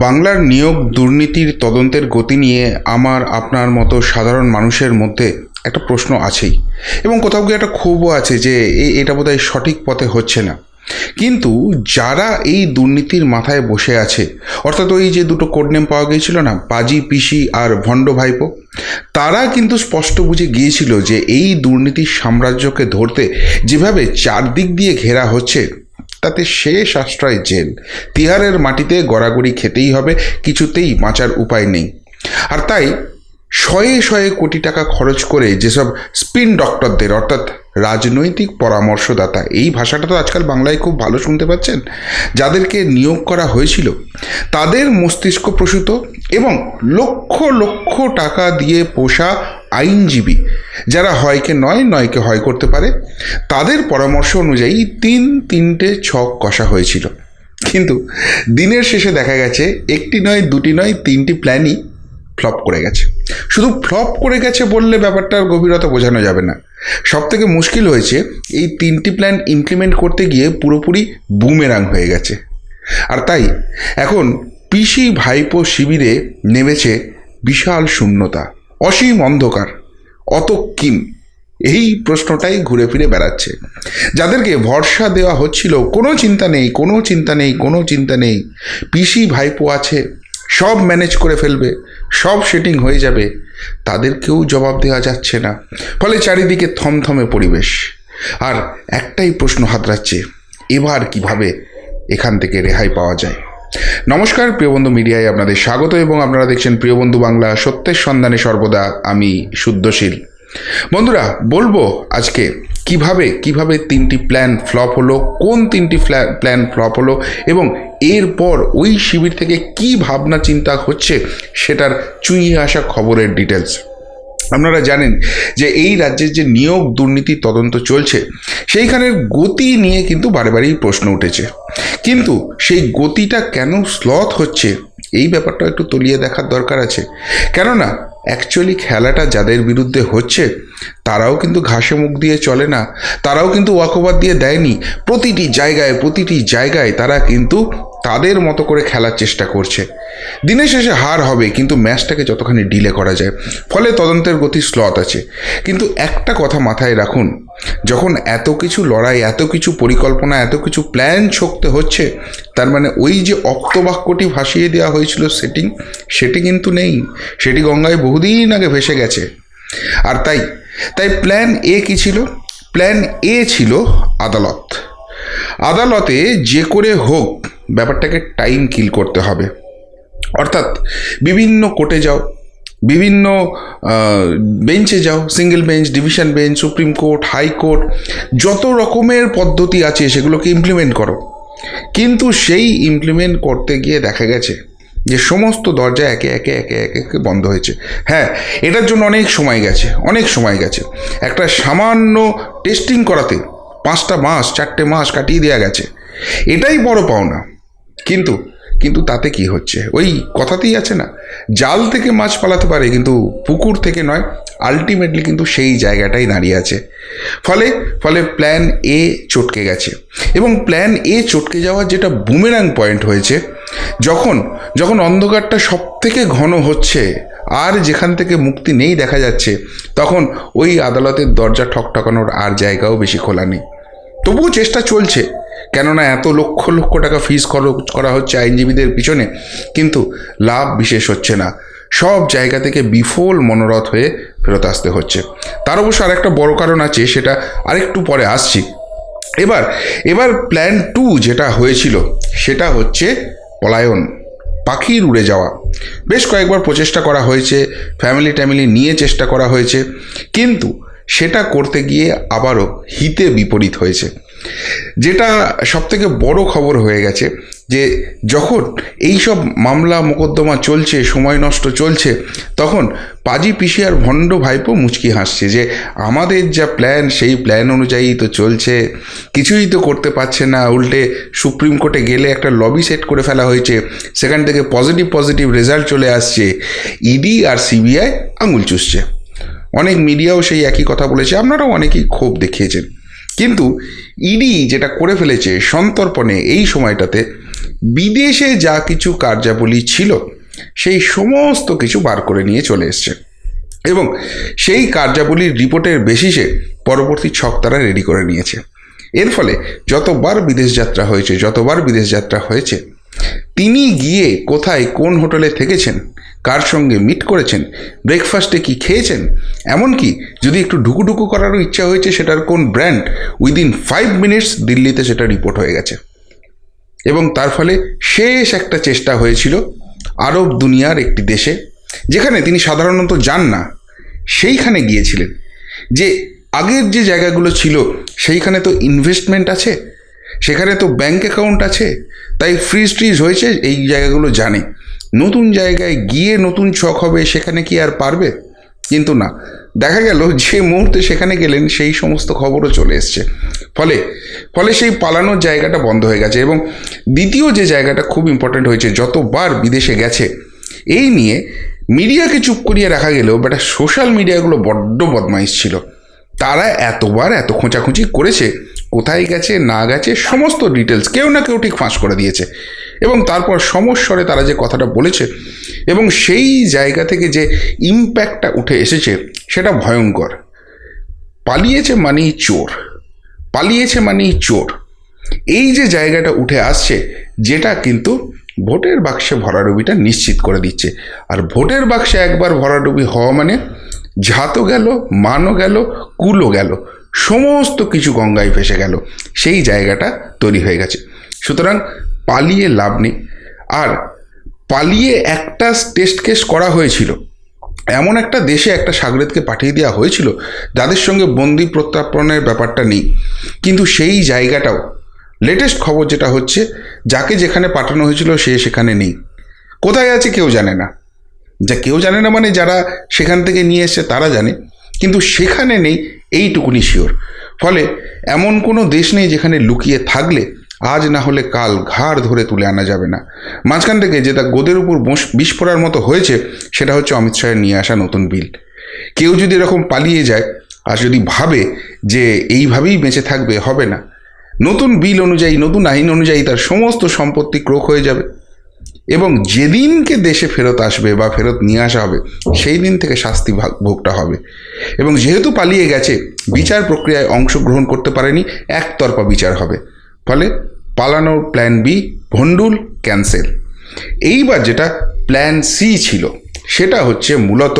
বাংলার নিয়োগ দুর্নীতির তদন্তের গতি নিয়ে আমার আপনার মতো সাধারণ মানুষের মধ্যে একটা প্রশ্ন আছেই। এবং কোথাও গিয়ে একটা ক্ষোভও আছে যে এটা বোধহয় সঠিক পথে হচ্ছে না। কিন্তু যারা এই দুর্নীতির মাথায় বসে আছে, অর্থাৎ ওই যে দুটো কোডনেম পাওয়া গিয়েছিল না, পাজি, পিসি আর ভণ্ড ভাইপো, তারা কিন্তু স্পষ্ট বুঝে গিয়েছিল যে এই দুর্নীতির সাম্রাজ্যকে ধরতে যেভাবে চারদিক দিয়ে ঘেরা হচ্ছে তাতে শেষ আশ্রয় জেল। তিহারের মাটিতে গড়াগড়ি খেতেই হবে, কিছুতেই বাঁচার উপায় নেই। আর তাই শয়ে শয়ে কোটি টাকা খরচ করে যেসব স্পিন ডক্টরদের, অর্থাৎ রাজনৈতিক পরামর্শদাতা, এই ভাষাটা তো আজকাল বাংলায় খুব ভালো শুনতে পাচ্ছেন, যাদেরকে নিয়োগ করা হয়েছিল, তাদের মস্তিষ্ক প্রসূত এবং লক্ষ লক্ষ টাকা দিয়ে পোষা আইনজীবী। যারা হয়কে নয়, নয়কে হয় করতে পারে, তাদের পরামর্শ অনুযায়ী তিন, তিনটে ছক কষা হয়েছিল। কিন্তু দিনের শেষে দেখা গেছে, একটি নয়, দুটি নয়, তিনটি প্ল্যানই ফ্লপ করে গেছে। শুধু ফ্লপ করে গেছে বললে ব্যাপারটার গভীরতা বোঝানো যাবে না। সব থেকে মুশকিল হয়েছে, এই তিনটি প্ল্যান ইমপ্লিমেন্ট করতে গিয়ে পুরোপুরি বুমেরাং হয়ে গেছে। আর তাই, এখন পিসি ভাইপো শিবিরে নেমেছে বিশাল শূন্যতা। অসীম অন্ধকার অত কিম এই প্রশ্নটাই ঘুরে ফিরে বেড়াচ্ছে। যাদেরকে ভরসা দেওয়া হচ্ছিল, কোনো চিন্তা নেই, কোনো চিন্তা নেই, কোনো চিন্তা নেই। পিসি ভাইপো আছে, সব ম্যানেজ করে ফেলবে, সব সেটিং হয়ে যাবে। তাদেরকেও জবাব দেওয়া যাচ্ছে না। ফলে চারিদিকে থমথমে পরিবেশ। আর একটাই প্রশ্ন হাতড়াচ্ছে, এবার কীভাবে এখান থেকে রেহাই পাওয়া যায়? নমস্কার প্রিয়বন্ধু মিডিয়ায় আপনাদের স্বাগত এবং আপনারা দেখছেন প্রিয়বন্ধু বাংলা সত্যের সন্ধানে সর্বদা আমি শুদ্ধশীল। বন্ধুরা, বলব আজকে কীভাবে কীভাবে তিনটি প্ল্যান ফ্লপ হলো, কোন তিনটি প্ল্যান ফ্লপ হলো এবং এরপর ওই শিবির থেকে কি ভাবনা চিন্তা হচ্ছে সেটার চুইয়ে আসা খবরের ডিটেলস আপনারা জানেন যে এই রাজ্যের যে নিয়োগ দুর্নীতি তদন্ত চলছে, সেইখানের গতি নিয়ে কিন্তু বারে বারেই প্রশ্ন উঠেছে। কিন্তু সেই গতিটা কেন স্লথ হচ্ছে, এই ব্যাপারটা একটু তলিয়ে দেখার দরকার আছে। কেননা অ্যাকচুয়ালি খেলাটা যাদের বিরুদ্ধে হচ্ছে, তারাও কিন্তু ঘাসে মুখ দিয়ে চলে না, তারাও কিন্তু ওয়াকওভার দিয়ে দেয়নি। প্রতিটি জায়গায় প্রতিটি জায়গায় তারা কিন্তু তাদের মতো করে খেলার চেষ্টা করছে। দিনের শেষে হার হবে, কিন্তু ম্যাচটাকে যতখানি ডিলে করা যায়, ফলে তদন্তের গতি স্লথ আছে। কিন্তু একটা কথা মাথায় রাখুন, যখন এত কিছু লড়াই, এত কিছু পরিকল্পনা, এত কিছু প্ল্যান ছকতে হচ্ছে, তার মানে ওই যে অক্তবাক্যটি ভাসিয়ে দেওয়া হয়েছিল সেটিং সেটি কিন্তু নেই। সেটি গঙ্গায় বহুদিন আগে ভেসে গেছে। আর তাই তাই প্ল্যান এ কি ছিল? প্ল্যান এ ছিল আদালত। আদালতে যে করে হোক ব্যাপারটাকে টাইম কিল করতে হবে। অর্থাৎ বিভিন্ন কোর্টে যাও, বিভিন্ন বেঞ্চে যাও single bench division bench supreme court high court যত রকমের পদ্ধতি আছে সেগুলোকে ইমপ্লিমেন্ট করো। কিন্তু সেই ইমপ্লিমেন্ট করতে গিয়ে দেখা গেছে যে সমস্ত দরজা একে একে একে একে একে বন্ধ হয়েছে। হ্যাঁ এটার জন্য অনেক সময় গেছে, অনেক সময় গেছে। একটা সামান্য টেস্টিং করাতে পাঁচটা মাস, চারটে মাস কাটিয়ে দেওয়া গেছে। এটাই বড় পাওনা। কিন্তু কিন্তু তাতে কি হচ্ছে? ওই কথাতেই আছে না, জাল থেকে মাছ পালাতে পারে কিন্তু পুকুর থেকে নয় আলটিমেটলি কিন্তু সেই জায়গাটাই দাঁড়িয়ে আছে। ফলে ফলে প্ল্যান এ চটকে গেছে এবং প্ল্যান এ চটকে যাওয়ার যেটা বুমেরাং পয়েন্ট হয়েছে, যখন যখন অন্ধকারটা সব থেকে ঘন হচ্ছে আর যেখান থেকে মুক্তি নেই দেখা যাচ্ছে, তখন ওই আদালতের দরজা ঠকঠকানোর আর জায়গাও বেশি খোলা নেই। তবুও চেষ্টা চলছে কেননা এত লক্ষ লক্ষ টাকা ফিস খরচ করা হচ্ছে আইনজীবীদের পিছনে, কিন্তু লাভ বিশেষ হচ্ছে না। সব জায়গা থেকে বিফল মনোরথ হয়ে ফেরত আসতে হচ্ছে। তার অবশ্য আরেকটা বড় কারণ আছে, সেটা আরেকটু পরে আসছি। এবার এবার প্ল্যান টু যেটা হয়েছিল, সেটা হচ্ছে পলায়ন, পাখির উড়ে যাওয়া। বেশ কয়েকবার প্রচেষ্টা করা হয়েছে ফ্যামিলি ট্যামিলি নিয়ে চেষ্টা করা হয়েছে, কিন্তু সেটা করতে গিয়ে আবারও হিতে বিপরীত হয়েছে। যেটা সবথেকে বড় খবর হয়ে গেছে যে, যখন এই সব মামলা মোকদ্দমা চলছে, সময় নষ্ট চলছে, তখন পাজি পিসি আর ভণ্ড ভাইপো মুচকি হাসছে যে, আমাদের যা প্ল্যান সেই প্ল্যান অনুযায়ী তো চলছে। কিছুই তো করতে পারছে না। উল্টে সুপ্রিম কোর্টে গেলে একটা লবি সেট করে ফেলা হয়েছে। সেখান থেকে পজিটিভ পজিটিভ রেজাল্ট চলে আসছে। ইডি আর সিবিআই আঙুল চুষছে। অনেক মিডিয়াও সেই একই কথা বলেছে, আপনারাও অনেকেই ক্ষোভ দেখিয়েছেন। কিন্তু ইডি যেটা করে ফেলেছে সন্তর্পণে এই সময়টাতে বিদেশে যা কিছু কার্যাবলী ছিল, সেই সমস্ত কিছু বার করে নিয়ে চলে এসছে। এবং সেই কার্যাবলীর রিপোর্টের বেসিসে পরবর্তী ছক তারা রেডি করে নিয়েছে। এর ফলে যতবার বিদেশ যাত্রা হয়েছে, যতবার বিদেশ যাত্রা হয়েছে তিনি গিয়ে কোথায় কোন হোটেলে থেকেছেন? কার সঙ্গে মিট করেছেন? ব্রেকফাস্টে কি খেয়েছেন? এমনকি যদি একটু ঢুকুঢুকু করারও ইচ্ছা হয়েছে, সেটার কোন ব্র্যান্ড উইদিন ফাইভ মিনিটস দিল্লিতে সেটা রিপোর্ট হয়ে গেছে। এবং তার ফলে শেষ একটা চেষ্টা হয়েছিল আরব দুনিয়ার একটি দেশে, যেখানে তিনি সাধারণত যান না। সেইখানে গিয়েছিলেন। যে আগের যে জায়গাগুলো ছিল, সেইখানে তো ইনভেস্টমেন্ট আছে। সেখানে তো ব্যাংক অ্যাকাউন্ট আছে, তাই ফ্রিজ ট্রিজ হয়েছে, এই জায়গাগুলো জানে। নতুন জায়গায় গিয়ে নতুন ছক হবে, সেখানে কি আর পারবে? কিন্তু না। দেখা গেল যে মুহূর্তে সেখানে গেলেন, সেই সমস্ত খবরও চলে এসছে। ফলে ফলে সেই পালানোর জায়গাটা বন্ধ হয়ে গেছে এবং দ্বিতীয় যে জায়গাটা খুব ইম্পর্ট্যান্ট হয়েছে, যতবার বিদেশে গেছে, এই নিয়ে মিডিয়াকে চুপ করিয়ে রাখা গেলেও বেটা সোশ্যাল মিডিয়াগুলো বড্ড বদমাইশ ছিল। তারা এতবার এত খোঁচাখুঁচি করেছে কোথায় গেছে, না গেছে, সমস্ত ডিটেলস কেউ না কেউ ঠিক ফাঁস করে দিয়েছে। এবং তারপর সমস্বরে তারা যে কথাটা বলেছে এবং সেই জায়গা থেকে যে ইম্প্যাক্টটা উঠে এসেছে, সেটা ভয়ঙ্কর। পালিয়েছে মানেই চোর। পালিয়েছে মানেই চোর। এই যে জায়গাটা উঠে আসছে, যেটা কিন্তু ভোটের বাক্সে ভরাডুবিটা নিশ্চিত করে দিচ্ছে। আর ভোটের বাক্সে একবার ভরাডুবি হওয়া মানে ঝাতও গেল, মানও গেল, কুলও গেল, সমস্ত কিছু গঙ্গায় ভেসে গেল। সেই জায়গাটা তৈরি হয়ে গেছে। সুতরাং পালিয়ে লাভ নেই। আর পালিয়ে একটা টেস্ট কেস করা হয়েছিল। এমন একটা দেশে একটা সাগরেদকে পাঠিয়ে দেওয়া হয়েছিল, যাদের সঙ্গে বন্দি প্রত্যার্পণের ব্যাপারটা নেই। কিন্তু সেই জায়গাটাও লেটেস্ট খবর যেটা হচ্ছে, যাকে যেখানে পাঠানো হয়েছিল সে সেখানে নেই। কোথায় আছে কেউ জানে না। যা কেউ জানে না মানে যারা সেখান থেকে নিয়ে এসছে তারা জানে। কিন্তু সেখানে নেই, এইটুকুনি শিওর ফলে এমন কোনো দেশ নেই যেখানে লুকিয়ে থাকলে আজ না হলে কাল ঘাড় ধরে তুলে আনা যাবে না। মাঝখান থেকে যেটা গোদের উপর পড়ার মতো হয়েছে, সেটা হচ্ছে অমিত শাহের নিয়ে আসা নতুন বিল। কেউ যদি এরকম পালিয়ে যায় আর যদি ভাবে যে এইভাবেই বেঁচে থাকবে, হবে না। নতুন বিল অনুযায়ী, নতুন আইন অনুযায়ী তার সমস্ত সম্পত্তি ক্রোক হয়ে যাবে। এবং যেদিনকে দেশে ফেরত আসবে বা ফেরত নিয়ে আসা হবে, সেই দিন থেকে শাস্তি ভোগটা হবে। এবং যেহেতু পালিয়ে গেছে, বিচার প্রক্রিয়ায় অংশগ্রহণ করতে পারেনি, একতরফা বিচার হবে। ফলে পালানোর প্ল্যান বি ভন্ডুল ক্যান্সেল এইবার যেটা প্ল্যান সি ছিল, সেটা হচ্ছে মূলত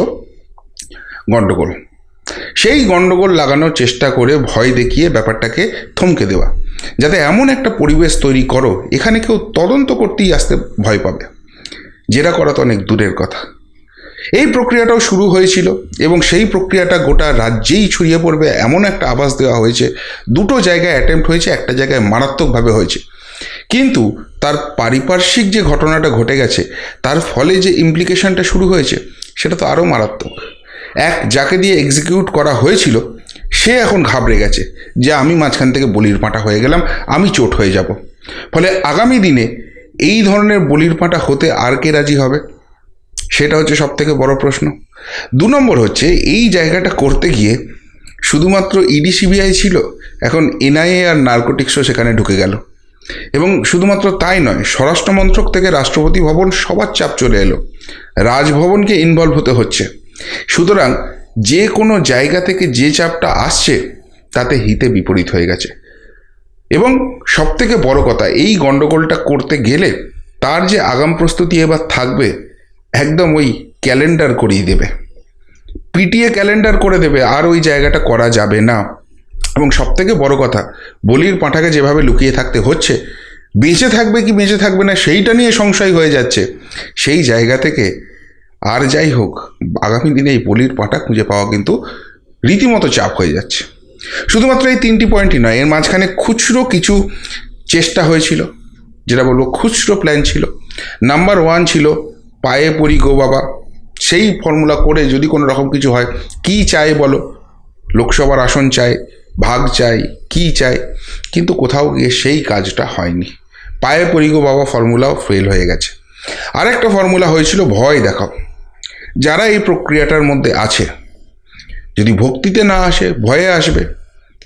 গণ্ডগোল সেই গণ্ডগোল লাগানোর চেষ্টা করে ভয় দেখিয়ে ব্যাপারটাকে থমকে দেওয়া। যাতে এমন একটা পরিবেশ তৈরি করো, এখানে কেউ তদন্ত করতেই আসতে ভয় পাবে। জেরা করা তো অনেক দূরের কথা। এই প্রক্রিয়াটাও শুরু হয়েছিল এবং সেই প্রক্রিয়াটা গোটা রাজ্যেই ছড়িয়ে পড়বে এমন একটা আভাস দেওয়া হয়েছে। দুটো জায়গায় অ্যাটেম্প্ট হয়েছে, একটা জায়গায় মারাত্মকভাবে হয়েছে। কিন্তু তার পারিপার্শ্বিক যে ঘটনাটা ঘটে গেছে, তার ফলে যে ইমপ্লিকেশনটা শুরু হয়েছে, সেটা তো আরও মারাত্মক। এক, যাকে দিয়ে এক্সিকিউট করা হয়েছিল, সে এখন ঘাবড়ে গেছে যে আমি মাঝখান থেকে বলির পাঁটা হয়ে গেলাম, আমি চোট হয়ে যাব। ফলে আগামী দিনে এই ধরনের বলির পাঁটা হতে আর কে রাজি হবে? সেটা হচ্ছে সব থেকে বড় প্রশ্ন। দু নম্বর হচ্ছে, এই জায়গাটা করতে গিয়ে শুধুমাত্র ইডি সিবিআই ছিল, এখন এনআইএ আর নার্কোটিক্সও সেখানে ঢুকে গেল। এবং শুধুমাত্র তাই নয় স্বরাষ্ট্র মন্ত্রক থেকে রাষ্ট্রপতি ভবন সবার চাপ চলে এলো। রাজভবনকে ইনভলভ হতে হচ্ছে। সুতরাং যে কোনো জায়গা থেকে যে চাপটা আসছে, তাতে হিতে বিপরীত হয়ে গেছে। এবং সবথেকে বড় কথা, এই গণ্ডগোলটা করতে গেলে তার যে আগাম প্রস্তুতি এবার থাকবে, একদম ওই ক্যালেন্ডার করিয়ে দেবে। পিটিএ ক্যালেন্ডার করে দেবে, আর ওই জায়গাটা করা যাবে না। এবং সবথেকে বড় কথা, বলির পাঁঠাকে যেভাবে লুকিয়ে থাকতে হচ্ছে, বেঁচে থাকবে কি বেঁচে থাকবে না, সেইটা নিয়ে সংশয় হয়ে যাচ্ছে। সেই জায়গা থেকে আর যাই হোক, আগামী দিনে এই বলির পাটা খুঁজে পাওয়া কিন্তু রীতিমতো চাপ হয়ে যাচ্ছে। শুধুমাত্র এই তিনটি পয়েন্টই নয়, এর মাঝখানে খুচরো কিছু চেষ্টা হয়েছিল, যেটা বলব খুচরো প্ল্যান ছিল। নাম্বার ওয়ান ছিল, পায়ে পড়ি গো বাবা। সেই ফর্মুলা করে যদি কোনো রকম কিছু হয়, কি চায় বলো? লোকসভার আসন চায়, ভাগ চাই কি চাই কিন্তু কোথাও গিয়ে সেই কাজটা হয়নি। পায়ে পড়ি গো বাবা ফর্মুলাও ফেল হয়ে গেছে। আরেকটা ফর্মুলা হয়েছিল ভয় দেখাও। যারা এই প্রক্রিয়াটার মধ্যে আছে, যদি ভক্তিতে না আসে, ভয়ে আসবে,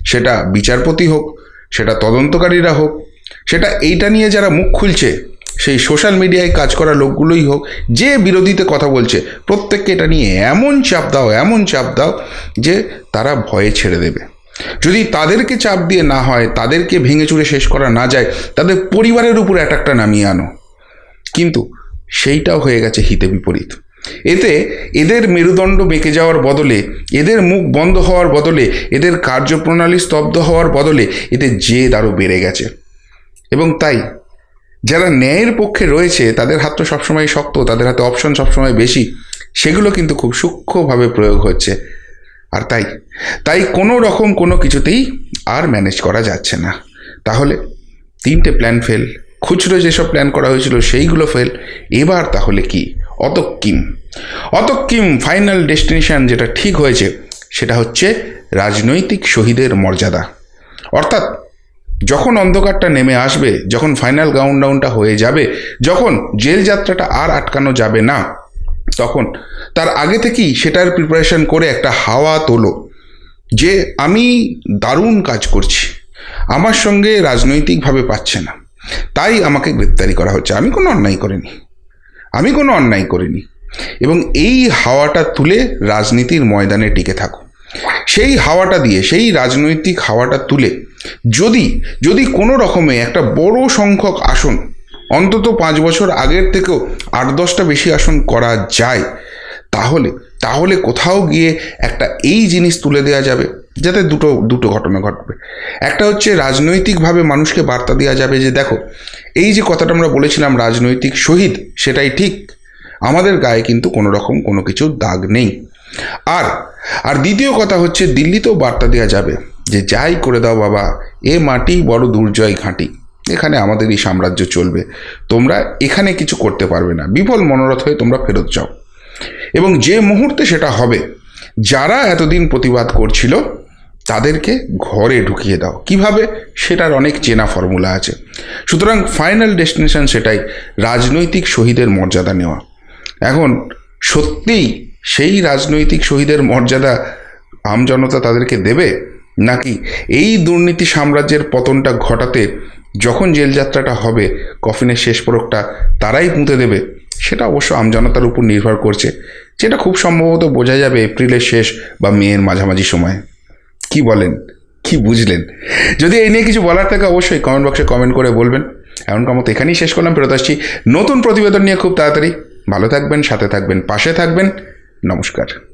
সেটা বিচারপতি হোক, সেটা তদন্তকারীরা হোক, সেটা এইটা নিয়ে যারা মুখ খুলছে, সেই সোশ্যাল মিডিয়ায় কাজ করা লোকগুলোই হোক, যে বিরোধীতে কথা বলছে, প্রত্যেককে এটা নিয়ে এমন চাপ দাও, এমন চাপ দাও যে তারা ভয়ে ছেড়ে দেবে। যদি তাদেরকে চাপ দিয়ে না হয়, তাদেরকে ভেঙে চুরে শেষ করা না যায়, তাদের পরিবারের উপর অ্যাটাকটা নামিয়ে আনো। কিন্তু সেইটাও হয়ে গেছে হিতে বিপরীত। এতে এদের মেরুদণ্ড বেঁকে যাওয়ার বদলে, এদের মুখ বন্ধ হওয়ার বদলে, এদের কার্যপ্রণালী স্তব্ধ হওয়ার বদলে এতে জেদ আরও বেড়ে গেছে। এবং তাই, যারা ন্যায়ের পক্ষে রয়েছে, তাদের হাত তো সবসময় শক্ত, তাদের হাতে অপশন সবসময় বেশি, সেগুলো কিন্তু খুব সূক্ষ্মভাবে প্রয়োগ হচ্ছে। আর তাই তাই কোনো রকম কোনো কিছুতেই আর ম্যানেজ করা যাচ্ছে না। তাহলে তিনটে প্ল্যান ফেল খুচরো যেসব প্ল্যান করা হয়েছিল সেইগুলো ফেল এবার তাহলে কি? অতক্কিম অতক্কিম ফাইনাল ডেস্টিনেশন যেটা ঠিক হয়েছে, সেটা হচ্ছে রাজনৈতিক শহীদের মর্যাদা। অর্থাৎ যখন অন্ধকারটা নেমে আসবে, যখন ফাইনাল গাউন ডাউনটা হয়ে যাবে, যখন জেল যাত্রাটা আর আটকানো যাবে না, তখন তার আগে থেকেই সেটার প্রিপারেশন করে একটা হাওয়া তোলো যে আমি দারুণ কাজ করছি, আমার সঙ্গে রাজনৈতিকভাবে পাচ্ছে না। তাই আমাকে গ্রেপ্তারি করা হচ্ছে। আমি কোনো অন্যায় করিনি। আমি কোনো অন্যায় করিনি। এবং এই হাওয়াটা তুলে রাজনীতির ময়দানে টিকে থাকো। সেই হাওয়াটা দিয়ে, সেই রাজনৈতিক হাওয়াটা তুলে যদি যদি কোনো রকমে একটা বড় সংখ্যক আসন, অন্তত পাঁচ বছর আগের থেকেও আট দশটা বেশি আসন করা যায়, তাহলে তাহলে কোথাও গিয়ে একটা এই জিনিস তুলে দেওয়া যাবে, যাতে দুটো দুটো ঘটনা ঘটবে। একটা হচ্ছে রাজনৈতিকভাবে মানুষকে বার্তা দেওয়া যাবে যে দেখো, এই যে কথাটা আমরা বলেছিলাম রাজনৈতিক শহীদ, সেটাই ঠিক, আমাদের গায়ে কিন্তু কোনো রকম কোনো কিছু দাগ নেই। আর আর দ্বিতীয় কথা হচ্ছে দিল্লিতেও বার্তা দেওয়া যাবে যে যাই করে দাও বাবা, এ মাটি বড় দুর্জয় ঘাঁটি, এখানে আমাদেরই সাম্রাজ্য চলবে, তোমরা এখানে কিছু করতে পারবে না, বিফল মনোরথ হয়ে তোমরা ফেরত যাও। এবং যে মুহূর্তে সেটা হবে, যারা এতদিন প্রতিবাদ করছিল, তাদেরকে ঘরে ঢুকিয়ে দাও। কীভাবে? সেটার অনেক চেনা ফর্মুলা আছে। সুতরাং ফাইনাল ডেস্টিনেশন সেটাই, রাজনৈতিক শহীদের মর্যাদা নেওয়া। এখন, সত্যিই সেই রাজনৈতিক শহীদের মর্যাদা আমজনতা তাদেরকে দেবে? নাকি এই দুর্নীতি সাম্রাজ্যের পতনটা ঘটাতে যখন জেলযাত্রাটা হবে, কফিনের শেষ পরকটা তারাই পুঁতে দেবে? সেটা অবশ্য আমজনতার উপর নির্ভর করছে, যেটা খুব সম্ভবত বোঝা যাবে এপ্রিলের শেষ বা মেয়ের মাঝামাঝি সময়ে। কি বলেন? কি বুঝলেন? যদি এই নিয়ে কিছু বলার থাকে অবশ্যই কমেন্ট বক্সে কমেন্ট করে বলবেন। এমনকার মতো এখানেই শেষ করলাম, ফেরত আসছি নতুন প্রতিবেদন নিয়ে খুব তাড়াতাড়ি। ভালো থাকবেন, সাথে থাকবেন, পাশে থাকবেন। নমস্কার।